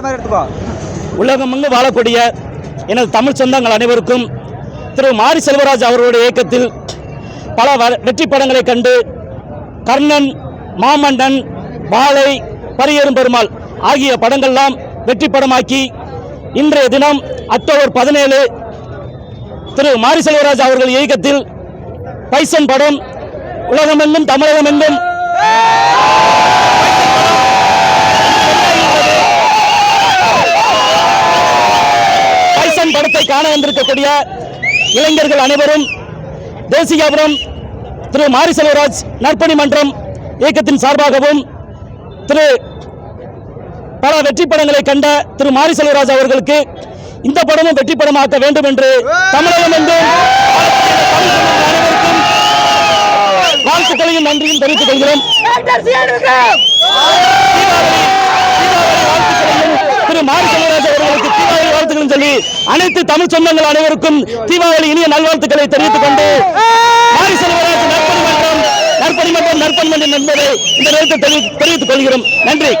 உலகம் எடுத்துக்கோ வாழக்கூடிய எனது தமிழ் சொந்தங்கள் அனைவருக்கும் திரு மாரி செல்வராஜ் அவர்களுடைய இயக்கத்தில் பல வ- வெற்றி படங்களை கண்டு கர்ணன் மாமன்னன் வாழை பரியேறும் பெருமாள் ஆகிய படங்கள்லாம் வெற்றி படமாக்கி இன்றைய தினம் அக்டோபர் பதினேழு திரு மாரி செல்வராஜ் அவர்கள் இயக்கத்தில் பைசன் படம் உலகமெங்கும் தமிழகமெங்கும். பைசன் படத்தை காண வந்திருக்கக்கூடிய இளைஞர்கள் அனைவரும் தேசிகாபுரம் திரு மாரி செல்வராஜ் நற்பணி மன்றம் இயக்கத்தின் சார்பாகவும் திரு பல வெற்றி படங்களை கண்ட திரு மாரி செல்வராஜ் அவர்களுக்கு இந்த படமும் வெற்றி படமாக்க வேண்டும் என்று தமிழகம் என்றும் வாழ்த்துக்களையும் நன்றியும் தெரிவித்துக் கொள்கிறோம். திரு மாரி சொல்லி அனைத்து தமிழ் சொந்தங்கள் அனைவருக்கும் தீபாவளி இனிய நல்வாழ்த்துக்களை தெரிவித்துக் கொண்டு நற்பணி மன்றம் நற்பணி மன்றம் நற்பணி மன்றம் என்பதை இந்த நேரத்தில் தெரிவி- தெரிவித்துக் கொள்கிறோம். நன்றி.